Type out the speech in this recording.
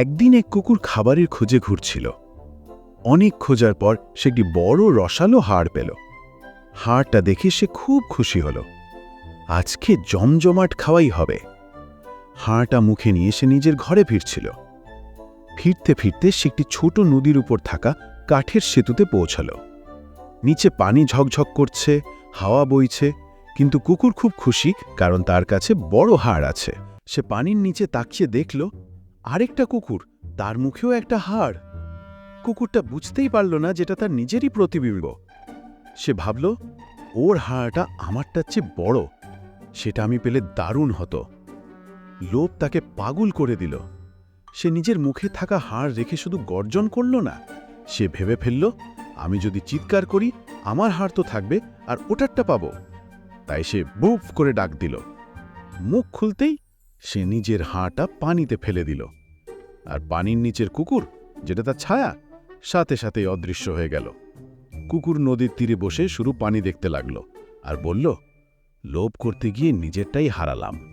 একদিন এক কুকুর খাবারের খোঁজে ঘুরছিল। অনেক খোঁজার পর সে একটি বড় রসালো হাড় পেল। হাড়টা দেখে সে খুব খুশি হল। আজকে জমজমাট খাওয়াই হবে। হাড়টা মুখে নিয়ে সে নিজের ঘরে ফিরছিল। ফিরতে ফিরতে সে একটি ছোট নদীর উপর থাকা কাঠের সেতুতে পৌঁছাল। নিচে পানি ঝকঝক করছে, হাওয়া বইছে, কিন্তু কুকুর খুব খুশি কারণ তার কাছে বড় হাড় আছে। সে পানির নিচে তাকিয়ে দেখল আরেকটা কুকুর, তার মুখেও একটা হাড়। কুকুরটা বুঝতেই পারল না যেটা তার নিজেরই প্রতিবিম্ব। সে ভাবল, ওর হাড়টা আমারটার চেয়ে বড়। সেটা আমি পেলে দারুণ হতো। লোভ তাকে পাগল করে দিল। সে নিজের মুখে থাকা হাড় রেখে শুধু গর্জন করল না। সে ভেবে ফেলল, আমি যদি চিৎকার করি, আমার হাড় তো থাকবে, আর ওটারটা পাবো। তাই সে বুফ করে ডাক দিল। মুখ খুলতেই সে নিজের হাঁটা পানিতে ফেলে দিল। আর পানির নিচের কুকুর, যেটা তার ছায়া, সাথে সাথে অদৃশ্য হয়ে গেল। কুকুর নদীর তীরে বসে শুরু পানি দেখতে লাগল আর বলল, লোভ করতে গিয়ে নিজেরটাই হারালাম।